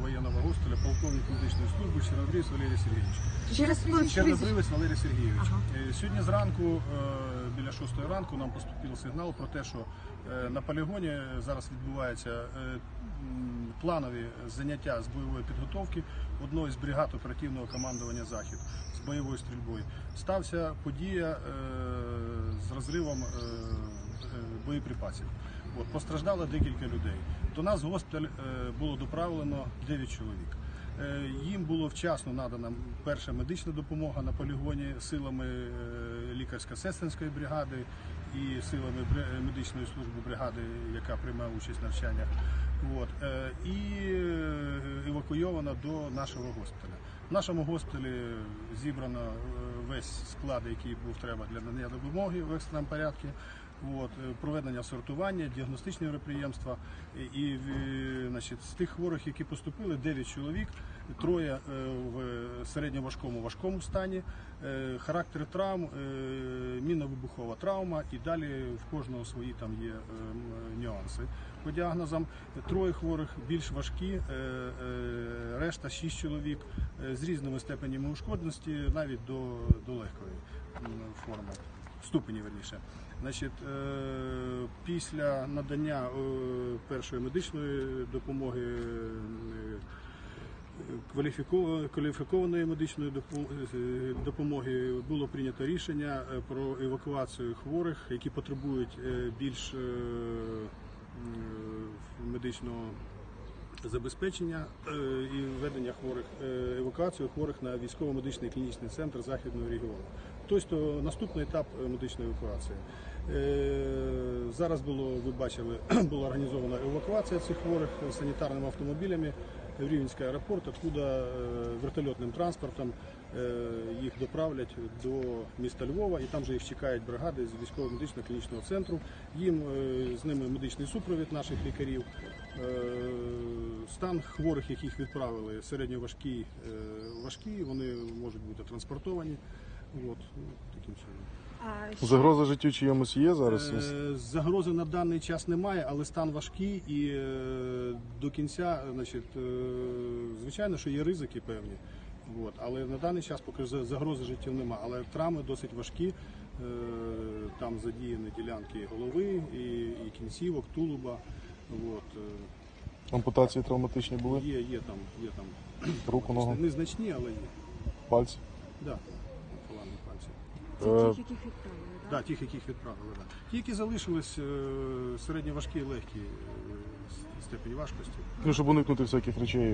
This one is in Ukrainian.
воєнного госпіталя, полковник медичної служби Чорнобривець Валерій Сергійович. Через Чорнобривець Валерій Сергійович. Ага. Е, Сьогодні зранку, е, біля 6 ранку, нам поступив сигнал про те, що е, на полігоні зараз відбуваються е, планові заняття з бойової підготовки одної з бригад оперативного командування Захід з бойовою стрільбою. Стався подія е, з розривом боєприпасів. От, постраждало декілька людей. До нас в госпіталь е, було доправлено 9 чоловік. Е, Їм було вчасно надана перша медична допомога на полігоні силами е, лікарсько-сестринської бригади і силами медичної служби бригади, яка приймає участь в навчаннях. От. е, І е, евакуйована до нашого госпіталя. В нашому госпіталі зібрано е, весь склад, який був треба для надання допомоги в екстреному порядку. От, е, проведення сортування, діагностичні мероприємства. І, і значить, з тих хворих, які поступили, 9 чоловік, троє е, в середньоважкому важкому стані. Е, Характер травм, е, мінно-вибухова травма, і далі в кожного свої там є е, нюанси. По діагнозам троє хворих більш важкі, е, е, решта 6 чоловік е, з різними степенями ушкодженості, навіть до, до легкої форми ступені верніше. Значить, е, після надання е, першої медичної допомоги е, кваліфікованої медичної допомоги було прийнято рішення про евакуацію хворих, які потребують більш медичного забезпечення е, і введення хворих е, евакуацію хворих на військово-медичний клінічний центр західного регіону. Тобто наступний етап е, медичної евакуації. Зараз було, ви бачили, була організована евакуація цих хворих санітарними автомобілями в Рівненський аеропорт, откуда е, вертольотним транспортом е, їх доправлять до міста Львова, і там же їх чекають бригади з військово-медичного клінічного центру. Їм е, з ними медичний супровід наших лікарів. Стан хворих, яких відправили, середньоважкі, важкі, вони можуть бути транспортовані. От, таким чином. А Загроза життю чиємусь є зараз? Е, Загрози на даний час немає, але стан важкий і е, до кінця, значить, е, звичайно, що є ризики певні. От, але на даний час поки за- загрози життю немає. Але травми досить важкі. Е, Там задіяні ділянки голови і, і кінцівок, тулуба. От, е, Ампутації травматичні були? є, є там, є там Руку, ногу, незначні, але є. пальці. Да, пальці. Це Е, тих, яких відправили, так? Да, тих, яких відправили. Да. Ті, які залишились е, середньоважкі і легкі е, степені важкості. Ну, щоб уникнути всяких речей.